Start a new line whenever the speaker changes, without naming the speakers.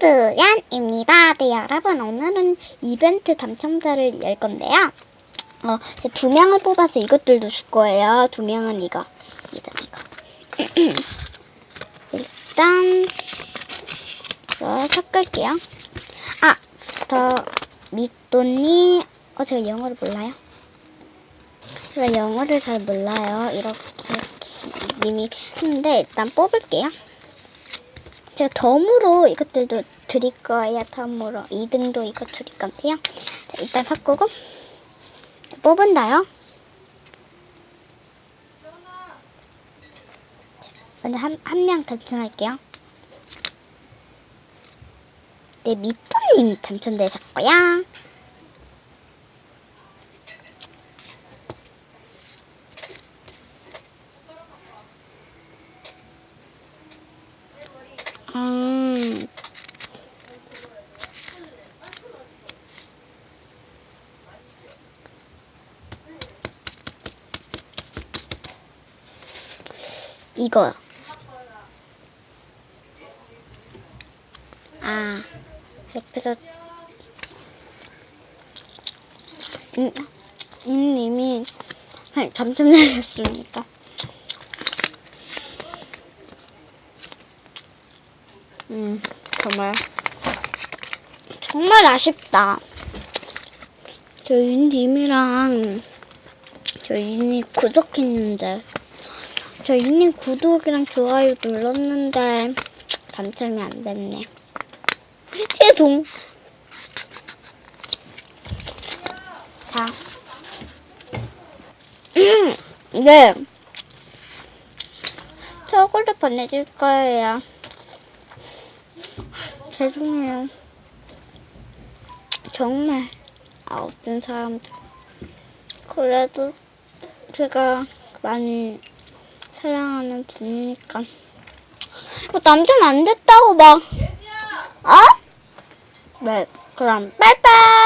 트렌드얀입니다. 네, 여러분, 오늘은 이벤트 당첨자를 열 건데요. 어, 두 명을 뽑아서 이것들도 줄 거예요. 두 명은 이거, 이거, 이거. 일단, 이거 섞을게요. 아, 더, 미또니, 어, 제가 영어를 몰라요. 제가 영어를 잘 몰라요. 이렇게, 이렇게, 님이 했는데, 일단 뽑을게요. 제가 덤으로 이것들도 드릴 거예요. 덤으로 2등도 이거 드릴 건데요. 자, 일단 섞고 뽑은다요. 자, 먼저 한, 한 명 당첨할게요. 네, 미토님 당첨되셨고요. 이거. 아, 옆에서, 음, 음, 이미 당첨되셨습니다. 음, 정말, 정말 아쉽다. 저 윤님이랑 저 윤님 구독했는데, 저 윤님 구독이랑 좋아요 눌렀는데, 당첨이 안 됐네. 죄송. 자. 음, 네. 저걸로 보내줄 거예요. 죄송해요. 정말 아, 어떤 사람들 그래도 제가 많이 사랑하는 분이니까. 뭐 남자는 안 됐다고 막. 어? 네 그럼. 빠이빠이